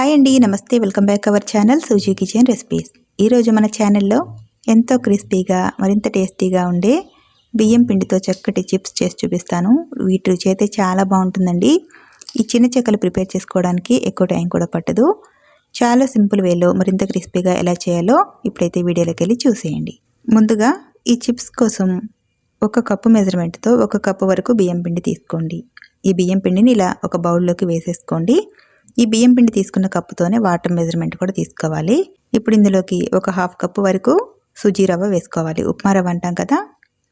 Hi అండి నమస్తే. Welcome back our channel Suji kitchen recipes ఈరోజు మన ఛానల్లో ఎంతో క్రిస్పీగా మరింత టేస్టీగా ఉండే బియ్యం పిండితో చక్కటి చిప్స్ చేసి చూపిస్తాను. వీటి రుచి అయితే చాలా బాగుంటుందండి. ఈ చిన్న చెక్కలు ప్రిపేర్ చేసుకోవడానికి ఎక్కువ టైం కూడా పట్టదు. చాలా సింపుల్ వేలో మరింత క్రిస్పీగా ఎలా చేయాలో ఇప్పుడైతే వీడియోలోకి వెళ్ళి చూసేయండి. ముందుగా ఈ చిప్స్ కోసం ఒక కప్పు మెజర్మెంట్తో ఒక కప్పు వరకు బియ్యం పిండి తీసుకోండి. ఈ బియ్యం పిండిని ఇలా ఒక బౌల్లోకి వేసేసుకోండి. ఈ బియ్యం పిండి తీసుకున్న కప్పుతోనే వాటర్ మెజర్మెంట్ కూడా తీసుకోవాలి. ఇప్పుడు ఇందులోకి ఒక హాఫ్ కప్పు వరకు సుజీ రవ్వ వేసుకోవాలి. ఉప్మా రవ్వ అంటాం కదా?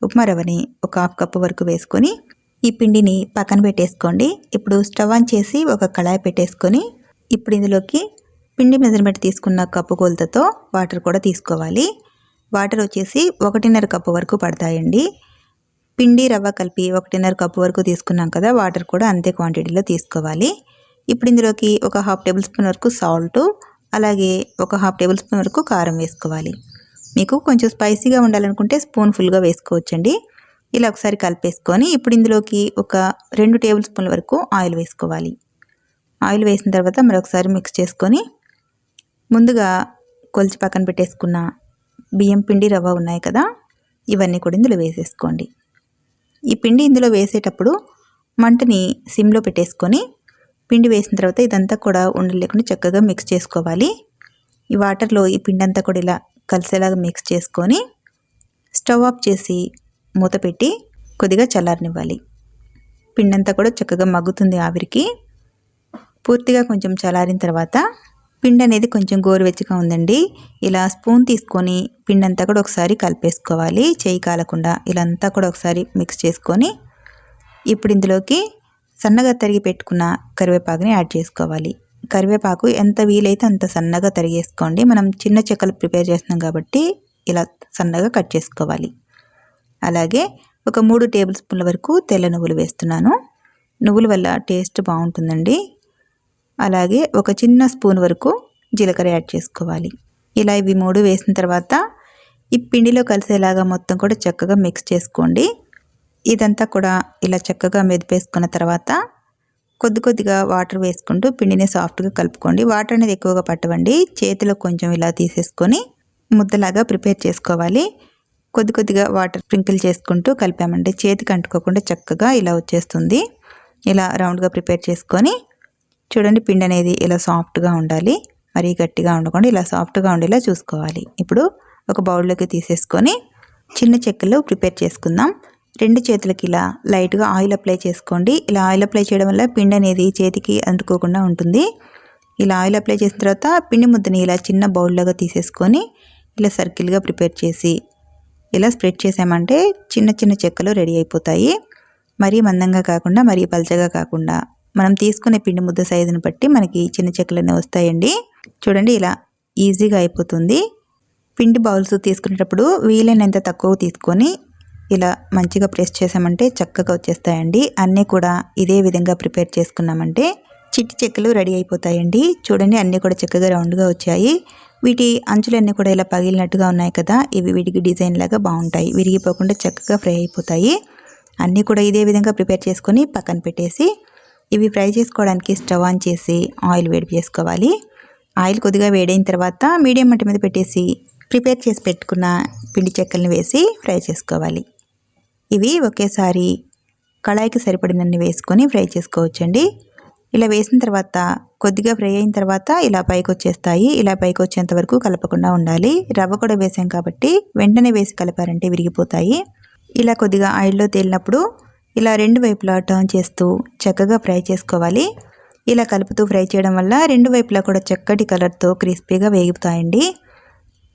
ఉప్మా రవ్వని ఒక హాఫ్ కప్పు వరకు వేసుకొని ఈ పిండిని పక్కన పెట్టేసుకోండి. ఇప్పుడు స్టవ్ ఆన్ చేసి ఒక కళాయి పెట్టేసుకొని ఇప్పుడు ఇందులోకి పిండి మెజర్మెంట్ తీసుకున్న కప్పు కొలతతో వాటర్ కూడా తీసుకోవాలి. వాటర్ వచ్చేసి ఒకటిన్నర కప్పు వరకు పడతాయండి. పిండి రవ్వ కలిపి ఒకటిన్నర కప్పు వరకు తీసుకున్నాం కదా వాటర్ కూడా అంతే క్వాంటిటీలో తీసుకోవాలి. ఇప్పుడు ఇందులోకి ఒక హాఫ్ టేబుల్ స్పూన్ వరకు సాల్ట్ అలాగే ఒక హాఫ్ టేబుల్ స్పూన్ వరకు కారం వేసుకోవాలి. మీకు కొంచెం స్పైసీగా ఉండాలనుకుంటే స్పూన్ ఫుల్గా వేసుకోవచ్చండి. ఇలా ఒకసారి కలిపేసుకొని ఇప్పుడు ఇందులోకి ఒక రెండు టేబుల్ స్పూన్ల వరకు ఆయిల్ వేసుకోవాలి. ఆయిల్ వేసిన తర్వాత మరొకసారి మిక్స్ చేసుకొని ముందుగా కొలిచి పక్కన పెట్టేసుకున్న బియ్యం పిండి రవ్వ ఉన్నాయి కదా ఇవన్నీ కూడా ఇందులో వేసేసుకోండి. ఈ పిండి ఇందులో వేసేటప్పుడు మంటని సిమ్లో పెట్టేసుకొని పిండి వేసిన తర్వాత ఇదంతా కూడా ఉండలు లేకుండా చక్కగా మిక్స్ చేసుకోవాలి. ఈ వాటర్లో ఈ పిండి అంతా కూడా ఇలా కలిసేలాగా మిక్స్ చేసుకొని స్టవ్ ఆఫ్ చేసి మూత పెట్టి కొద్దిగా చల్లారనివ్వాలి. పిండి అంతా కూడా చక్కగా మగ్గుతుంది ఆవిరికి. పూర్తిగా కొంచెం చల్లారిన తర్వాత పిండి అనేది కొంచెం గోరువెచ్చగా ఉందండి. ఇలా స్పూన్ తీసుకొని పిండి అంతా కూడా ఒకసారి కలిపేసుకోవాలి. చేయి కాలకుండా ఇలా అంతా కూడా ఒకసారి మిక్స్ చేసుకొని ఇప్పుడు ఇందులోకి సన్నగా తరిగి పెట్టుకున్న కరివేపాకుని యాడ్ చేసుకోవాలి. కరివేపాకు ఎంత వీలైతే అంత సన్నగా తరిగేసుకోండి. మనం చిన్న చెక్కలు ప్రిపేర్ చేస్తున్నాం కాబట్టి ఇలా సన్నగా కట్ చేసుకోవాలి. అలాగే ఒక మూడు టేబుల్ స్పూన్ల వరకు తెల్ల నువ్వులు వేస్తున్నాను. నువ్వుల వల్ల టేస్ట్ బాగుంటుందండి. అలాగే ఒక చిన్న స్పూన్ వరకు జీలకర్ర యాడ్ చేసుకోవాలి. ఇలా ఇవి మూడు వేసిన తర్వాత ఈ పిండిలో కలిసేలాగా మొత్తం కూడా చక్కగా మిక్స్ చేసుకోండి. ఇదంతా కూడా ఇలా చక్కగా మెదిపేసుకున్న తర్వాత కొద్ది కొద్దిగా వాటర్ వేసుకుంటూ పిండిని సాఫ్ట్గా కలుపుకోండి. వాటర్ అనేది ఎక్కువగా పట్టవండి. చేతిలో కొంచెం ఇలా తీసేసుకొని ముద్దలాగా ప్రిపేర్ చేసుకోవాలి. కొద్ది కొద్దిగా వాటర్ స్ప్రింకిల్ చేసుకుంటూ కలిపామండి. చేతికి అంటుకోకుండా చక్కగా ఇలా వచ్చేస్తుంది. ఇలా రౌండ్గా ప్రిపేర్ చేసుకొని చూడండి పిండి అనేది ఇలా సాఫ్ట్గా ఉండాలి. మరీ గట్టిగా ఉండకుండా ఇలా సాఫ్ట్గా ఉండేలా చూసుకోవాలి. ఇప్పుడు ఒక బౌల్లోకి తీసేసుకొని చిన్న చెక్కలు ప్రిపేర్ చేసుకుందాం. రెండు చేతులకి ఇలా లైట్గా ఆయిల్ అప్లై చేసుకోండి. ఇలా ఆయిల్ అప్లై చేయడం వల్ల పిండి అనేది చేతికి అంటుకోకుండా ఉంటుంది. ఇలా ఆయిల్ అప్లై చేసిన తర్వాత పిండి ముద్దని ఇలా చిన్న బౌల్లాగా తీసేసుకొని ఇలా సర్కిల్గా ప్రిపేర్ చేసి ఇలా స్ప్రెడ్ చేసామంటే చిన్న చిన్న చెక్కలు రెడీ అయిపోతాయి. మరీ మందంగా కాకుండా మరీ పల్చగా కాకుండా మనం తీసుకునే పిండి ముద్ద సైజుని బట్టి మనకి చిన్న చెక్కలన్నీ వస్తాయండి. చూడండి ఇలా ఈజీగా అయిపోతుంది. పిండి బౌల్స్ తీసుకునేటప్పుడు వీలైనంత తక్కువ తీసుకొని ఇలా మంచిగా ప్రెస్ చేసామంటే చక్కగా వచ్చేస్తాయండి. అన్నీ కూడా ఇదే విధంగా ప్రిపేర్ చేసుకున్నామంటే చిట్టి చెక్కలు రెడీ అయిపోతాయండి. చూడండి అన్నీ కూడా చక్కగా రౌండ్గా వచ్చాయి. వీటి అంచులన్నీ కూడా ఇలా పగిలినట్టుగా ఉన్నాయి కదా ఇవి వీటికి డిజైన్ లాగా బాగుంటాయి. విరిగిపోకుండా చక్కగా ఫ్రై అయిపోతాయి. అన్నీ కూడా ఇదే విధంగా ప్రిపేర్ చేసుకొని పక్కన పెట్టేసి ఇవి ఫ్రై చేసుకోవడానికి స్టవ్ ఆన్ చేసి ఆయిల్ వేడి చేసుకోవాలి. ఆయిల్ కొద్దిగా వేడైన తర్వాత మీడియం మంట మీద పెట్టేసి ప్రిపేర్ చేసి పెట్టుకున్న పిండి చెక్కల్ని వేసి ఫ్రై చేసుకోవాలి. ఇవి ఒకేసారి కళాయికి సరిపడినన్ని వేసుకొని ఫ్రై చేసుకోవచ్చండి. ఇలా వేసిన తర్వాత కొద్దిగా ఫ్రై అయిన తర్వాత ఇలా పైకి వచ్చేస్తాయి ఇలా పైకి వచ్చేంత వరకు కలపకుండా ఉండాలి. రవ్వ కూడా వేసాం కాబట్టి వెంటనే వేసి కలపారంటే విరిగిపోతాయి. ఇలా కొద్దిగా ఆయిల్లో తేలినప్పుడు ఇలా రెండు వైపులా టర్న్ చేస్తూ చక్కగా ఫ్రై చేసుకోవాలి. ఇలా కలుపుతూ ఫ్రై చేయడం వల్ల రెండు వైపులా కూడా చక్కటి కలర్తో క్రిస్పీగా వేగుతాయండి.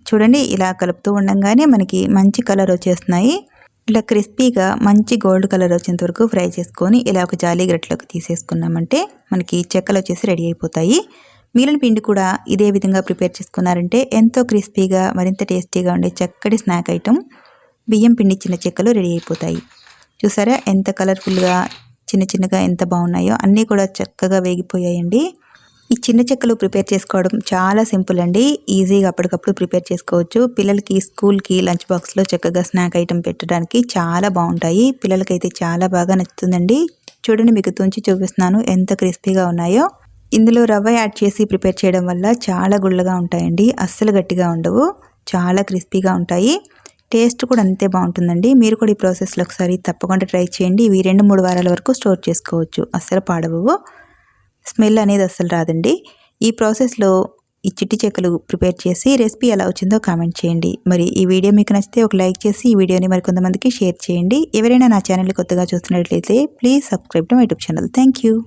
చూడండి ఇలా కలుపుతూ ఉండగానే మనకి మంచి కలర్ వచ్చేస్తున్నాయి. ఇలా క్రిస్పీగా మంచి గోల్డ్ కలర్ వచ్చేంత వరకు ఫ్రై చేసుకొని ఇలా ఒక జాలీ గ్రెట్లోకి తీసేసుకున్నామంటే మనకి చెక్కలు వచ్చేసి రెడీ అయిపోతాయి. మిగిలిన పిండి కూడా ఇదే విధంగా ప్రిపేర్ చేసుకున్నారంటే ఎంతో క్రిస్పీగా మరింత టేస్టీగా ఉండే చక్కటి స్నాక్ ఐటమ్ బియ్యం పిండి చిన్న చెక్కలు రెడీ అయిపోతాయి. చూసారా ఎంత కలర్ఫుల్గా చిన్న చిన్నగా ఎంత బాగున్నాయో అన్నీ కూడా చక్కగా వేగిపోయాయండి. ఈ చిన్న చెక్కలు ప్రిపేర్ చేసుకోవడం చాలా సింపుల్ అండి. ఈజీగా అప్పటికప్పుడు ప్రిపేర్ చేసుకోవచ్చు. పిల్లలకి స్కూల్కి లంచ్ బాక్స్లో చక్కగా స్నాక్ ఐటెం పెట్టడానికి చాలా బాగుంటాయి. పిల్లలకైతే చాలా బాగా నచ్చుతుందండి. చూడండి మీకు తుంచి చూపిస్తున్నాను ఎంత క్రిస్పీగా ఉన్నాయో. ఇందులో రవ్వ యాడ్ చేసి ప్రిపేర్ చేయడం వల్ల చాలా గుళ్ళగా ఉంటాయండి. అస్సలు గట్టిగా ఉండవు. చాలా క్రిస్పీగా ఉంటాయి. టేస్ట్ కూడా అంతే బాగుంటుందండి. మీరు కూడా ఈ ప్రాసెస్లో ఒకసారి తప్పకుండా ట్రై చేయండి. ఇవి రెండు మూడు వారాల వరకు స్టోర్ చేసుకోవచ్చు. అస్సలు పాడవు స్మెల్ అనేది అస్సలు రాదండి. ఈ ప్రాసెస్లో ఈ చిట్టి చెక్కలు ప్రిపేర్ చేసి రెసిపీ ఎలా వచ్చిందో కామెంట్ చేయండి. మరి ఈ వీడియో మీకు నచ్చితే ఒక లైక్ చేసి ఈ వీడియోని మరి కొంతమందికి షేర్ చేయండి. ఎవరైనా నా ఛానల్ కొత్తగా చూస్తున్నట్లయితే please subscribe to my YouTube channel. Thank